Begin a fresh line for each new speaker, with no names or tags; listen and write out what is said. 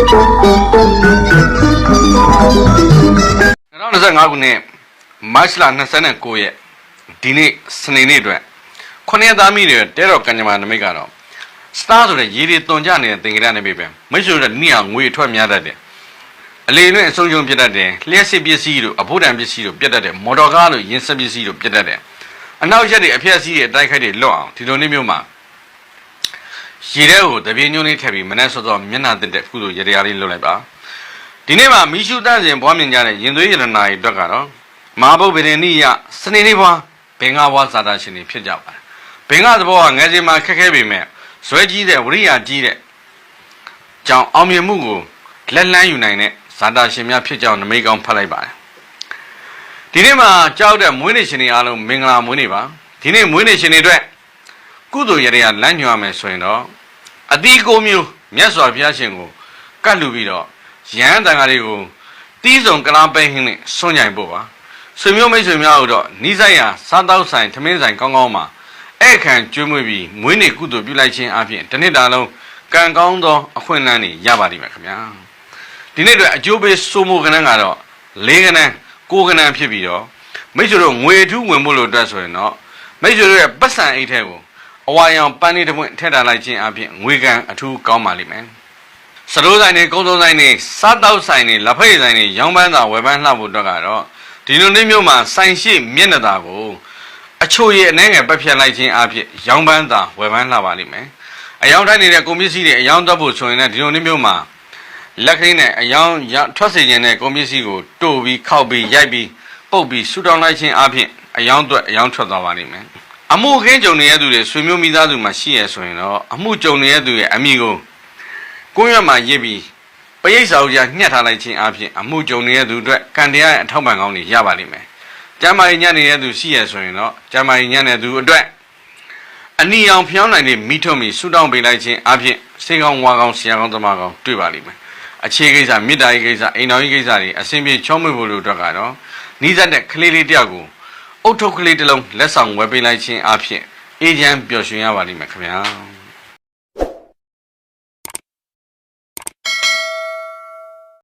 2025ခုနှစ်မတ်လ29ရက်ဒီနေ့စနေနေ့အတွက်ခုနှစ်သားမိတွေတဲတော်ကံကြမ္မာနမိတ်ကတော့စတားဆိုတဲ့ရေတွေတွန်ကြနေတဲ့သင်္ကေတနဲ့ပဲပဲမိတ်ဆွေတို့နိဟာငွေအထွက်များတတ်တယ်အလေနဲ့အဆုံးရှုံးပြတ်တတ်တယ်လျှက်စစ်ပစ္စည်းတို့အဖို့တံပစ္စည်းတို့ပြတ်တတ်တယ်မော်တော်ကားတို့ယင်းစက်ပစ္စည်းတို့ပြတ်တတ်တယ်အနောက်ရက်တွေအဖျက်ဆီးတွေအတိုက်ခိုက်တွေလွတ်အောင်ဒီလိုနေ့မျိုးမှာ ရေထဲကိုတပြေညွန်းလေးထည့်ပြီးမနဲ့စောစောမျက်နှာတက်တဲ့ကုသိုလ်ရေတရားလေးလုပ်လိုက်ပါဒီနေ့မှာမိရှုတန့်စင်ဘွားမြင်ကြတဲ့ရင်သွေးရတနာတွေအတွက်ကတော့မဟာဗုဒ္ဓဗေဒနိယစနေနေ့ဘွားဘင်္ဂဘွားဇာတာရှင်တွေဖြစ်ကြပါတယ်ဘင်္ဂသဘောကငယ်စဉ်မှာခက်ခဲပေမဲ့ဇွဲကြီးတဲ့ဝရိယကြီးတဲ့ကြောင့်အောင်မြင်မှုကိုလက်လန်းယူနိုင်တဲ့ဇာတာရှင်များဖြစ်ကြောင်းနမိတ်ကောင်းဖတ်လိုက်ပါတယ်ဒီနေ့မှာကြောက်တဲ့မွေးနေ့ရှင်တွေအားလုံးမင်္ဂလာမွေးနေ့ပါဒီနေ့မွေးနေ့ရှင်တွေအတွက် ကုသိုလ်ရတရားလမ်းညွှန်ရမယ်ဆိုရင်တော့အတိကိုမျိုးမြတ်စွာဘုရားရှင်ကိုကတ်လူပြီးတော့ရဟန်းတန်ဃာတွေကိုတီးဆောင်ကလားပဲဟင်းနဲ့ဆွန့်ညင်ဖို့ပါဆွေမျိုးမိတ်ဆွေများတို့တော့နီးဆိုင်ရာစားတောက်ဆိုင်ထမင်းဆိုင်ကောင်းကောင်းမှာအဲ့ခံကျွေးမွေးပြီးမွေးနေ့ကုသိုလ်ပြုလိုက်ခြင်းအပြင်တစ်နှစ်တာလုံးကံကောင်းသောအခွင့်အလမ်းတွေရပါလိမ့်မယ်ခင်ဗျာဒီနေ့အတွက်အကျိုးပေးစိုးမိုးကဏ္ဍကတော့၄ကဏ္ဍ၉ကဏ္ဍဖြစ်ပြီးတော့မိတ်ဆွေတို့ငွေထူးဝင်ဖို့လို့အတွက်ဆိုရင်တော့မိတ်ဆွေတို့ရဲ့ပတ်စံအိတ်ထဲကို အဝါရောင်ပန်းလေးတစ်ပွင့်ထည့်ထားလိုက်ခြင်းအပြင်ငွေကံအထူးကောင်းပါလိမ့်မယ်စတိုးဆိုင်တွေကုန်းစုံဆိုင်တွေစားတောက်ဆိုင်တွေလက်ဖက်ရည်ဆိုင်တွေရောင်းပန်းသာဝယ်ပန်းလှဖို့အတွက်ကတော့ဒီလိုနေ့မျိုးမှာဆိုင်ရှိမျက်နှာသာကိုအချို့ရဲ့အနေငယ်ပတ်ဖြတ်လိုက်ခြင်းအပြင်ရောင်းပန်းသာဝယ်ပန်းလှပါလိမ့်မယ်အယောင်တိုင်းနေတဲ့ကုန်ပစ္စည်းတွေအယောင်တက်ဖို့ဆိုရင်လည်းဒီလိုနေ့မျိုးမှာလက်ကလေးနဲ့အယောင်ထွက်စေခြင်းနဲ့ကုန်ပစ္စည်းကိုတို့ပြီးခောက်ပြီးရိုက်ပြီးပုတ်ပြီးဆူတောင်းလိုက်ခြင်းအပြင်အယောင်အတွက်အယောင်ထွက်သွားပါလိမ့်မယ် အမှုခင်းကြုံနေတဲ့သူတွေဆွေမျိုးမိသားစုမှာရှိရဆိုရင်တော့အမှုကြုံနေတဲ့သူရဲ့အမိကိုကိုယ့်ရွက်မှာရစ်ပြီးပရိတ်စာအုပ်ကြားညှက်ထားလိုက်ခြင်းအပြင်အမှုကြုံနေတဲ့သူအတွက်ကံတရားရဲ့အထောက်ပံ့ကောင်းတွေရပါလိမ့်မယ်ကျမ်းမာရေးညံ့နေတဲ့သူရှိရဆိုရင်တော့ကျမ်းမာရေးညံ့တဲ့သူအတွက်အနီအောင်ဖျောင်းနိုင်တဲ့မိထုံမီဆူတောင်းပေးလိုက်ခြင်းအပြင်စေကောင်းဝါကောင်းဆရာကောင်းသမားကောင်းတွေ့ပါလိမ့်မယ်အခြေကိစ္စမေတ္တာရေးကိစ္စအိမ်တော်ရေးကိစ္စတွေအဆင်ပြေချောမွေ့ဖို့လို့အတွက်ကတော့နီးစပ်တဲ့ကလေးလေးတယောက်ကို အုတ်ထုတ်ကလေးတစ်လုံးလက်ဆောင်ဝယ်ပေးလိုက်ခြင်းအပြင်အေဂျင့်ပျော်ရွှင်ရပါလိမ့်မယ်ခင်ဗျာ